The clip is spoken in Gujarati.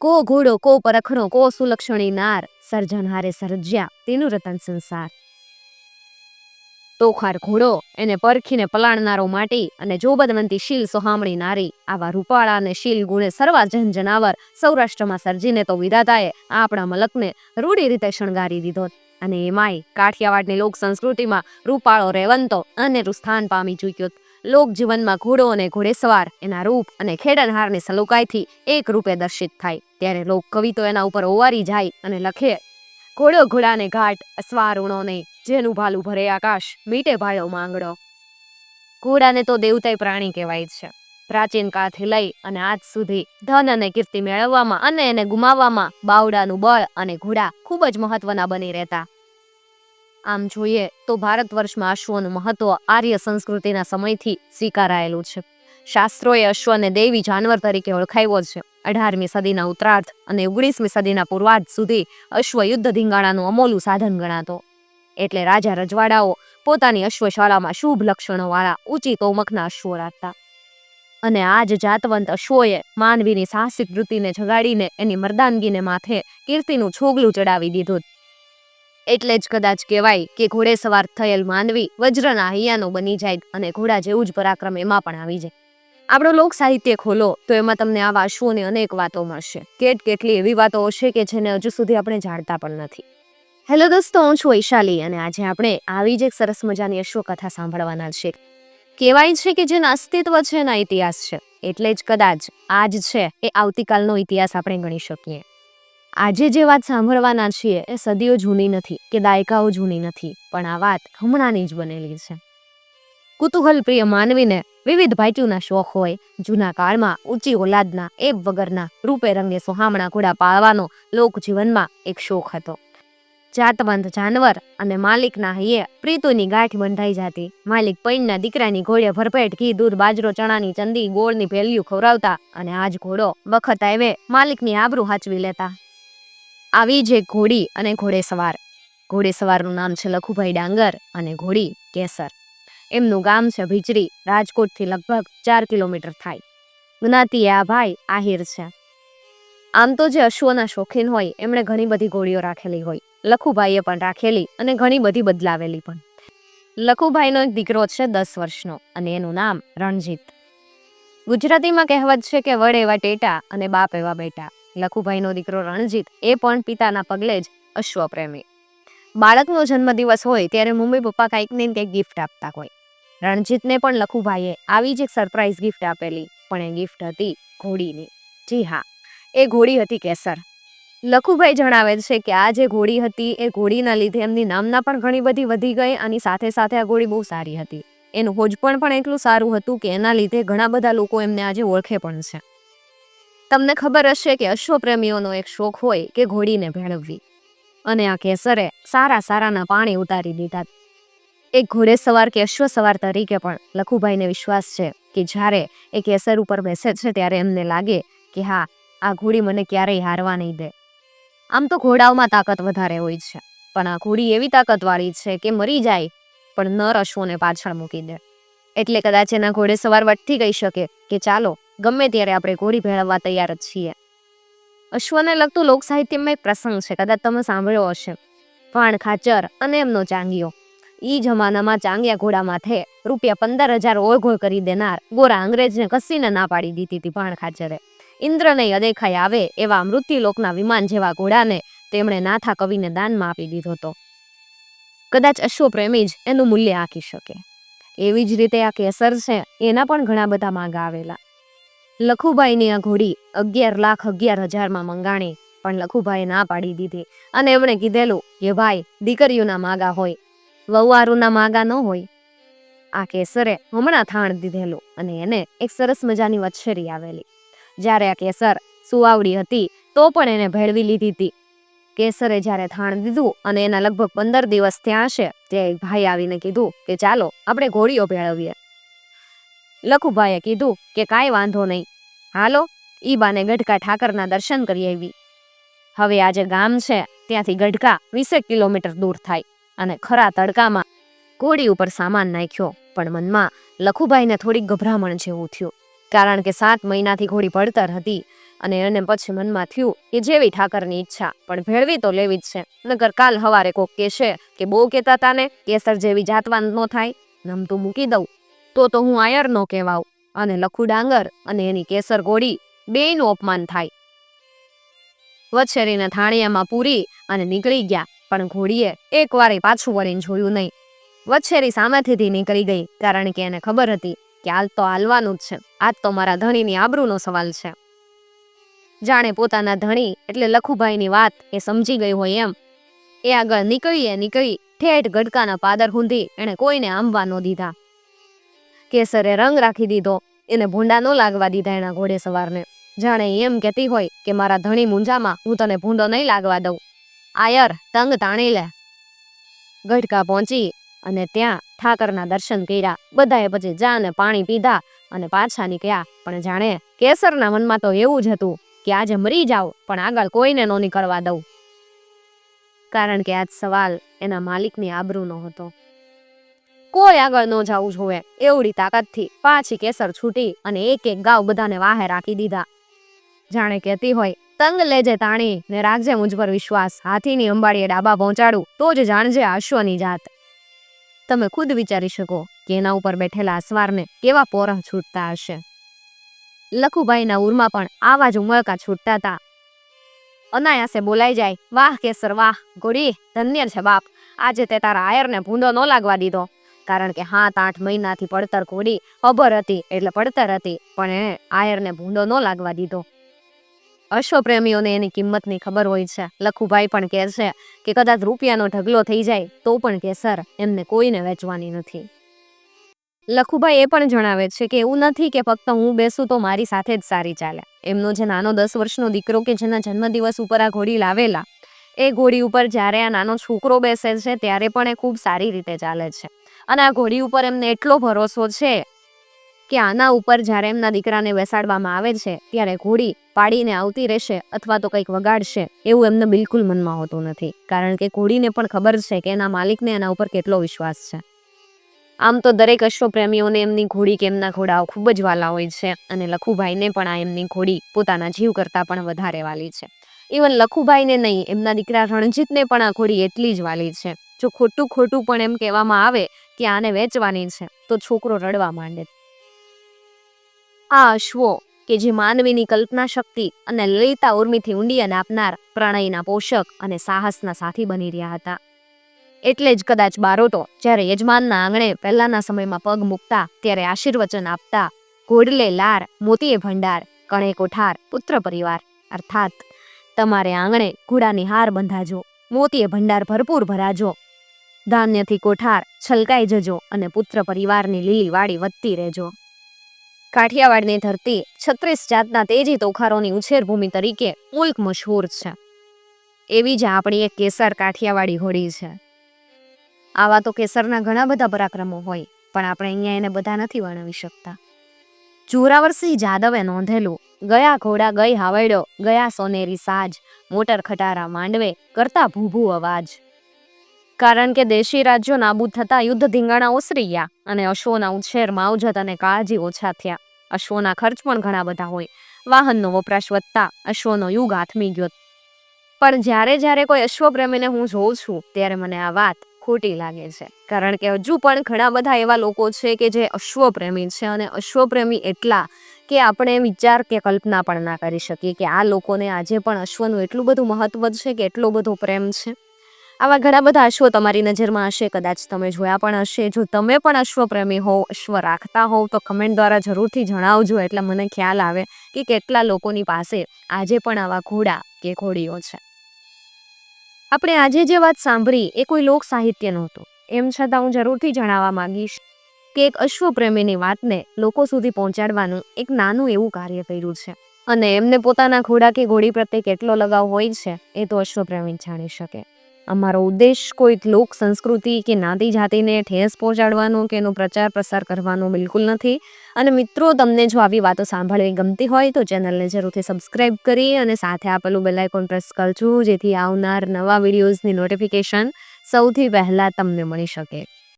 કો ઘોડો, કો પરખણો, કો સુલક્ષણી નાર સર્જનહારે સર્જ્યા, તેનું રતન સંસાર. તોખાર ઘોડો, એને પરખીને પલાણનારો માટી અને જોબદવંતી શીલ સોહામણી નારી, આવા રૂપાળા અને શીલ ગુણે સર્વા જન જનાવર, સૌરાષ્ટ્રમાં સર્જીને તો વિધાતાએ આપણા મલકને રૂઢી રીતે શણગારી દીધો. અને એમાંય કાઠિયાવાડની લોક સંસ્કૃતિમાં રૂપાળો રેવંતો અને સ્થાન પામી ચૂક્યો લોક જીવનમાં ઘોડો અને ઘોડેસવાર, એના રૂપ અને ખેડનહારની સલુકાઈથી એક રૂપે દર્શિત થાય. ત્યારે લોક કવિ તો એના ઉપર ઓવારી જાય અને લખે, ઘોડો, ઘોડાને ઘાટ અસવાર ઉણોને જેનું ભાલું ભરે આકાશ, મીટે ભાળો માંગડો. ઘોડાને તો દેવતાય પ્રાણી કહેવાય છે. પ્રાચીન કાળથી લઈ અને આજ સુધી ધન અને કીર્તિ મેળવવામાં અને એને ગુમાવવામાં બાવડાનું બળ અને ઘોડા ખૂબ જ મહત્વના બની રહેતા. આમ જોઈએ તો ભારત વર્ષમાં અશ્વનું મહત્વ આર્ય સંસ્કૃતિના સમયથી સ્વીકારાયેલું છે. શાસ્ત્રોએ અશ્વને દેવી જાનવર તરીકે ઓળખાવ્યો છે. અઢારમી સદીના ઉત્તરાર્ધ અને ઓગણીસમી સદીના પૂર્વાર્ધ સુધી અશ્વ યુદ્ધ ધીંગાણાનું અમોલું સાધન ગણાતો. એટલે રાજા રજવાડાઓ પોતાની અશ્વશાળામાં શુભ લક્ષણોવાળા ઊંચી તોમકના અશ્વો રાખતા. અને આ જ જાતવંત અશ્વોએ માનવીની સાહસિક વૃત્તિને જગાડીને એની મર્દાનગીને માથે કીર્તિનું છોગલું ચડાવી દીધું. એટલે જ કદાચ કહેવાય કે ઘોડે સવાર થયેલ માનવી વજ્રના હૈયાનો બની જાય અને ઘોડા જેવું જ પરાક્રમ એમાં પણ આવી જાય. આપણો લોક સાહિત્ય ખોલો તો એમાં તમને આવા અશ્વોની અનેક વાતો મળશે. કેટ કેટલી એવી વાતો હશે કે જેને હજુ સુધી આપણે જાણતા પણ નથી. હેલો દોસ્તો, હું છું વૈશાલી અને આજે આપણે આવી જ એક સરસ મજાની અશ્વકથા સાંભળવાના છે કહેવાય છે કે જેના અસ્તિત્વ છે એના ઇતિહાસ છે. એટલે જ કદાચ આજ છે એ આવતીકાલનો ઇતિહાસ આપણે ગણી શકીએ. આજે જે વાત સાંભળવાના છીએ એ સદીઓ જૂની નથી કે દાયકાઓ જૂની નથી, પણ આ વાત હમણાંની જ બનેલી છે. કુતૂહલ પ્રિય માનવીને વિવિધ ભાઈટુના શોખ હોય, જૂના કાળમાં ઊંચી ઓલાદના એબ વગરના રૂપે રંગે સોહામણા ઘોડા પાળવાનો લોકજીવનમાં એક શોખ હતો. જાતવંત જાનવર અને માલિકના હૈયે પ્રીતોની ગાંઠ બંધાઈ જાતી, માલિક પૈણના દીકરાની ઘોડે ભરપેટ ઘી, દૂધ, બાજરો, ચણાની ચંદી, ગોળની ભેલિયું ખવરાવતા અને આજ ઘોડો વખત આવે માલિકની આબરૂ હાચવી લેતા. આવી જ ઘોડી અને ઘોડેસવાર. ઘોડેસવારનું નામ છે લખુભાઈ ડાંગર અને ઘોડી કેસર. એમનું ગામ છે ભીચરી રાજકોટથી લગભગ ચાર કિલોમીટર થાય. જ્ઞાતિ આ ભાઈ આહિર છે. આમ તો જે અશ્વના શોખીન હોય, એમણે ઘણી બધી ઘોડીઓ રાખેલી હોય. લખુભાઈએ પણ રાખેલી અને ઘણી બધી બદલાવેલી પણ. લખુભાઈનો એક દીકરો છે દસ વર્ષનો અને એનું નામ રણજીત. ગુજરાતીમાં કહેવત છે કે વડ એવા ટેટા અને બાપ એવા બેટા. લખુભાઈનો દીકરો રણજીત એ પણ પિતાના પગલે જ અશ્વપ્રેમી. બાળકનો જન્મદિવસ હોય ત્યારે મમ્મી પપ્પા કંઈક ને કંઈક ગિફ્ટ આપતા હોય. રણજીતને પણ લખુભાઈએ આવી જ એક સરપ્રાઈઝ ગિફ્ટ આપેલી, પણ એ ગિફ્ટ હતી ઘોડીની. જી હા, એ ઘોડી હતી કેસર. લખુભાઈ જણાવે છે કે આ જે ઘોડી હતી એ ઘોડીના લીધે એમની નામના પણ ઘણી બધી વધી ગઈ અને સાથે સાથે આ ઘોડી બહુ સારી હતી. એનું હોજપણ પણ એટલું સારું હતું કે એના લીધે ઘણા બધા લોકો એમને આજે ઓળખે પણ છે. તમને ખબર હશે કે અશ્વપ્રેમીઓનો એક શોખ હોય કે ઘોડીને ભેળવવી. અને આ કેસરે સારા સારાના પાણી ઉતારી દીધા. એક ઘોડે સવાર કે અશ્વ સવાર તરીકે પણ લખુભાઈને વિશ્વાસ છે કે જ્યારે એ કેસર ઉપર બેસે છે ત્યારે એમને લાગે કે હા, આ ઘોડી મને ક્યારેય હારવા નહીં દે. આમ તો ઘોડાઓમાં તાકાત વધારે હોય છે. પણ આ ઘોડી એવી તાકાતવાળી છે કે મરી જાય, પણ નર અશ્વોને પાછળ મૂકી દે. એટલે કદાચ એના ઘોડે સવાર વટથી કહી શકે કે ચાલો ગમે ત્યારે આપણે ઘોડી ભેળવવા તૈયાર જ છીએ. અશ્વને લગતું લોક સાહિત્યમાં એક પ્રસંગ છે, કદાચ તમે સાંભળ્યો હશે. ફાણ ખાચર અને એમનો ચાંગિયો. ઈ જમાનામાં ચાંગિયા ઘોડા માથે રૂપિયા પંદર હજાર ઓળઘોળ કરી દેનાર ગોરા અંગ્રેજને કસીને ના પાડી દીધી હતી ભાણ ખાચરે. ઇન્દ્રને અદેખાઈ આવે એવા મૃત્યુલોકના વિમાન જેવા ઘોડાને તેમણે નાથા કવિને દાનમાં આપી દીધો હતો. કદાચ અશ્વપ્રેમી જ એનું મૂલ્ય આંકી શકે. એવી જ રીતે આ કેસર છે, એના પણ ઘણા બધા માંગ આવેલા. લખુભાઈની આ ઘોડી અગિયાર લાખ અગિયાર હજારમાં મંગાણી, પણ લખુભાઈએ ના પાડી દીધી. અને એમણે કીધેલું કે, ભાઈ, દીકરીઓના માગા હોય, વહુઆરુના માગા ન હોય. આ કેસરે હમણાં થાણ દીધેલું અને એને એક સરસ મજાની વચ્છેરી આવેલી. જ્યારે આ કેસર સુવાવડી હતી, તો પણ એને ભેળવી લીધી હતી. કેસરે જ્યારે થાણ દીધું અને એના લગભગ પંદર દિવસ ત્યાં ત્યાં એક ભાઈ આવીને કીધું કે, ચાલો, આપણે ઘોડીઓ ભેળવીએ. લખુભાઈએ કીધું કે કાંઈ વાંધો નહીં. હાલો, ઈ બાને ગઢકા ઠાકરના દર્શન કરી આવી હવે આ જે ગામ છે, ત્યાંથી ગઢકા વીસેક કિલોમીટર દૂર થાય અને ખરા તડકામાં ઘોડી ઉપર સામાન નાખ્યો. પણ મનમાં લખુભાઈને થોડીક ગભરામણ જેવું થયું, કારણ કે સાત મહિનાથી ઘોડી પડતર હતી અને એને પછી મનમાં થયું કે જેવી ઠાકરની ઈચ્છા, પણ ભેળવી તો લેવી જ છે. નગર કાલ હવારે કોક કહેશે કે બહુ કહેતા તાને, કેસર જેવી જાતવાન ન થાય. નમતું મૂકી દઉં. તો તો હું આયર નો કહેવાઉં અને લખુ ડાંગર અને એની કેસર ગોળી બેયનું અપમાન થાય. વછેરીને થાળિયામાં પૂરી અને નીકળી ગયા, પણ ઘોડીએ એક વારે પાછું વળીને જોયું નહીં. વછેરી સામેથી નીકળી ગઈ, કારણ કે એને ખબર હતી કે હાલ તો હાલવાનું જ છે. આજ તો મારા ધણીની આબરૂનો સવાલ છે. જાણે પોતાના ધણી એટલે લખુભાઈની વાત એ સમજી ગઈ હોય એમ. એ આગળ નીકળી એ નીકળી ઠેઠ ગડકાના પાદર હુંધી એણે કોઈને આંબવા ન દીધા. કેસરે રંગ રાખી દીધો. એને ભૂંડા ન લાગવા દીધા એના ઘોડે સવારને. જાણે એમ કહેતી હોય કે મારા ધણી મૂંઝામાં હું તને ભૂંડો નહીં લાગવા દઉં. આયર, તંગ તાણી લે. ગઢકા પહોંચી અને ત્યાં ઠાકરના દર્શન કર્યા. બધાએ પછી ચા અને પાણી પીધા અને પાછા નીકળ્યા. પણ જાણે કેસરના મનમાં તો એવું જ હતું કે આજે મરી જાવ પણ આગળ કોઈને નો નીકળવા દઉં. કારણ કે આજ સવાલ એના માલિકની આબરૂનો હતો કોઈ આગળ ન જવું જોવે. એવડી તાકાતથી પાછી કેસર છૂટી અને એક એક ગાવ બધાને વાહે રાખી દીધા. જાણે કહેતી હોય, તંગ લેજે તાણી ને રાખજે મુજ પર વિશ્વાસ. હાથીની અંબાડીએ ડાબા પહોંચાડું, તો જ જાણજે આશ્વની જાત. તમે ખુદ વિચારી શકો કે એના ઉપર બેઠેલા અસવારને કેવા પોરહ છૂટતા હશે. લખુભાઈના ઉરમાં પણ આવા જ ઉમળકા છૂટતા હતા. અનાયાસે બોલાઈ જાય. વાહ, કેસર, વાહ ગોડી ધન્ય છે બાપ. આજે તે તારા આયરને ભૂંડો ન લાગવા દીધો. કારણ કે હાથ આઠ મહિનાથી પડતર ખોડી ખબર હતી, એટલે પડતર હતી, પણ એણે આયરને ભૂંડો ન લાગવા દીધો. અશ્વપ્રેમીઓને એની કિંમતની ખબર હોય છે. લખુભાઈ પણ કહે છે કે કદાચ રૂપિયાનો ઢગલો થઈ જાય, તો પણ કેસર એમને કોઈને વેચવાની નથી. લખુભાઈ એ પણ જણાવે છે કે એવું નથી કે ફક્ત હું બેસું તો મારી સાથે જ સારી ચાલે. એમનો જે નાનો દસ વર્ષનો દીકરો કે જેના જન્મદિવસ ઉપર આ ઘોડી લાવેલા એ ઘોડી ઉપર જ્યારે આ નાનો છોકરો બેસે છે, ત્યારે પણ એ ખૂબ સારી રીતે ચાલે છે. અને આ ઘોડી ઉપર એમને એટલો ભરોસો છે કે આના ઉપર જ્યારે એમના દીકરાને બેસાડવામાં આવે છે, ત્યારે ઘોડી પાડીને આવતી રહેશે અથવા તો કંઈક વગાડશે એવું એમને બિલકુલ મનમાં હોતું નથી. કારણ કે ઘોડીને પણ ખબર છે કે એના માલિકને એના ઉપર કેટલો વિશ્વાસ છે. આમ તો દરેક અશ્વપ્રેમીઓને એમની ઘોડી કે એમના ઘોડાઓ ખૂબ જ વાલા હોય છે અને લખુભાઈને પણ આ એમની ઘોડી પોતાના જીવ કરતાં પણ વધારે વાલી છે. ઇવન લખુભાઈને નહીં, એમના દીકરા રણજીતને પણ આ ઘોડી એટલી જ વાલી છે. જો ખોટું ખોટું પણ એમ કહેવામાં આવે કે આને વેચવાની છે, તો છોકરો રડવા માંડે. આ અશ્વો કે જે માનવીની કલ્પના શક્તિ અને લલિતા ઉર્મિથી ઊંડિયન આપનાર પ્રણયના પોષક અને સાહસના સાથી બની રહ્યા હતા. એટલે જ કદાચ બારોટો જ્યારે યજમાનના આંગણે પહેલાના સમયમાં પગ મૂકતા, ત્યારે આશીર્વચન આપતા ઘોડલે લાર, મોતીએ ભંડાર કણે કોઠાર પુત્ર પરિવાર, અર્થાત તમારે આંગણે ઘોડાની હાર બંધાજો, મોતીએ ભંડાર ભરપૂર ભરાજો. ધાન્યથી કોઠાર છલકાઈ જજો અને પુત્ર પરિવારની લીલી વાડી વધતી રહેજો. કાઠિયાવાડની ધરતી છત્રીસ જાતના તેજી તોખારોની ઉછેર ભૂમિ તરીકે મુલ્ક મશહૂર છે. એવી જ આપણી એક કેસર કાઠિયાવાડી હોડી છે. આવા તો કેસરના ઘણા બધા પરાક્રમો હોય, પણ આપણે અહીંયા એને બધા નથી વર્ણવી શકતા. જોરાવરસિંહ જાદવે નોંધેલું, ગયા ઘોડા ગઈ હાવડ્યો, ગયા સોનેરી સાજ, મોટર ખટારા માંડવે, કરતા ભૂભૂ અવાજ. કારણ કે દેશી રાજ્યો નાબૂદ થતા યુદ્ધ ધીંગાણા ઓસરી ગયા અને અશ્વોના ઉછેર માવજત અને કાળજી ઓછા થયા. અશ્વોના ખર્ચ પણ ઘણા બધા હોય. વાહનનો વપરાશ વધતા અશ્વનો યુગ આથમી ગયો. પણ જ્યારે જ્યારે કોઈ અશ્વપ્રેમીને હું જોઉં છું, ત્યારે મને આ વાત ખોટી લાગે છે. કારણ કે હજુ પણ ઘણા બધા એવા લોકો છે કે જે અશ્વપ્રેમી છે અને અશ્વપ્રેમી એટલા કે આપણે વિચાર કે કલ્પના પણ ના કરી શકીએ કે આ લોકોને આજે પણ અશ્વનું એટલું બધું મહત્વ છે કે એટલો બધો પ્રેમ છે. આવા ઘણા બધા અશ્વ તમારી નજરમાં હશે, કદાચ તમે જોયા પણ હશે. જો તમે પણ અશ્વપ્રેમી હોવ, અશ્વ રાખતા હોવ, તો કમેન્ટ દ્વારા જરૂરથી જણાવજો. એટલે મને ખ્યાલ આવે કે કેટલા લોકોની પાસે આજે પણ આવા ઘોડા કે ઘોડીઓ છે. આપણે આજે જે વાત સાંભળી એ કોઈ લોક સાહિત્ય નહોતું એમ છતાં હું જરૂરથી જણાવવા માંગીશ કે એક અશ્વપ્રેમીની વાતને લોકો સુધી પહોંચાડવાનું એક નાનું એવું કાર્ય કર્યું છે. અને એમને પોતાના ઘોડા કે ઘોડી પ્રત્યે કેટલો લગાવ હોય છે એ તો અશ્વપ્રેમી જાણી શકે. અમારો ઉદ્દેશ કોઈ લોક, સંસ્કૃતિ કે નાતી જાતિને ઠેસ પહોંચાડવાનો કે એનો પ્રચાર પ્રસાર કરવાનો બિલકુલ નથી. અને મિત્રો, તમને જો આવી વાતો સાંભળવી ગમતી હોય તો ચેનલને જરૂરથી સબસ્ક્રાઈબ કરી અને સાથે આપેલું બેલાઇકોન પ્રેસ કરજો, જેથી આવનાર નવા વિડીયોઝની નોટિફિકેશન સૌથી પહેલાં તમને મળી શકે.